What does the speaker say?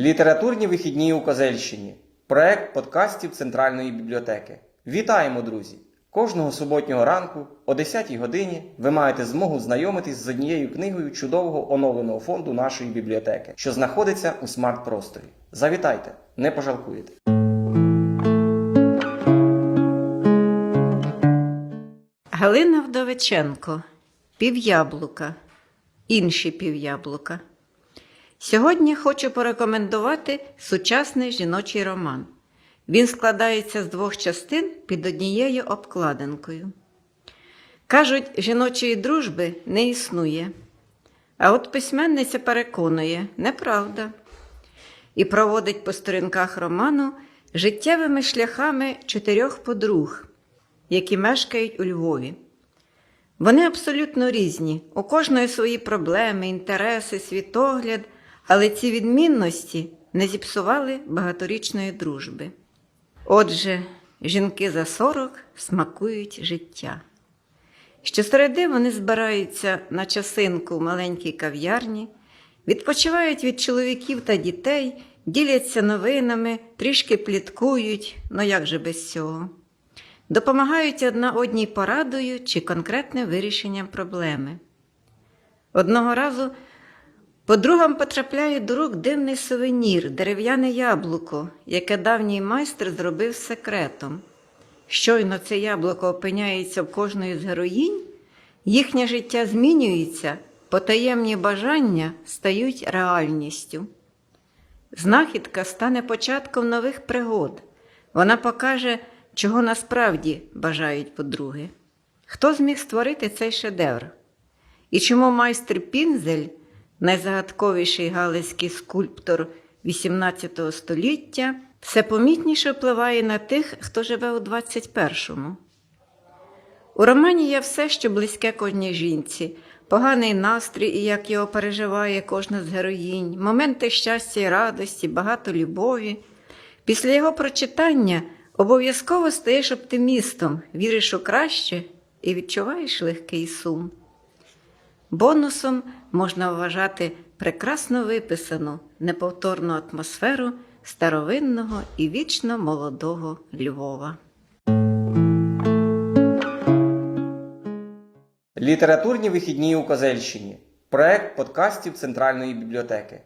Літературні вихідні у Козельщині. Проект подкастів Центральної бібліотеки. Вітаємо, друзі! Кожного суботнього ранку о 10-й годині ви маєте змогу знайомитись з однією книгою чудового оновленого фонду нашої бібліотеки, що знаходиться у смарт-просторі. Завітайте, не пожалкуєте. Галина Вдовиченко. Пів'яблука. Інші пів'яблука. Сьогодні хочу порекомендувати сучасний жіночий роман. Він складається з двох частин під однією обкладинкою. Кажуть, жіночої дружби не існує. А от письменниця переконує, неправда. І проводить по сторінках роману життєвими шляхами чотирьох подруг, які мешкають у Львові. Вони абсолютно різні, у кожної свої проблеми, інтереси, світогляд, але ці відмінності не зіпсували багаторічної дружби. Отже, жінки за 40 смакують життя. Щосереди вони збираються на часинку в маленькій кав'ярні, відпочивають від чоловіків та дітей, діляться новинами, трішки пліткують, ну як же без цього. Допомагають одна одній порадою чи конкретним вирішенням проблеми. Одного разу подругам потрапляє до рук дивний сувенір, дерев'яне яблуко, яке давній майстер зробив секретом. Щойно це яблуко опиняється в кожної з героїнь, їхнє життя змінюється, потаємні бажання стають реальністю. Знахідка стане початком нових пригод. Вона покаже, чого насправді бажають подруги. Хто зміг створити цей шедевр? І чому майстер Пінзель, найзагадковіший галицький скульптор XVIII століття, все помітніше впливає на тих, хто живе у 21-му? У романі є все, що близьке кожній жінці, поганий настрій і як його переживає кожна з героїнь, моменти щастя і радості, багато любові. Після його прочитання обов'язково стаєш оптимістом, віриш у краще і відчуваєш легкий сум. Бонусом можна вважати прекрасно виписану, неповторну атмосферу старовинного і вічно молодого Львова. Літературні вихідні у Козельщині. Проект подкастів Центральної бібліотеки.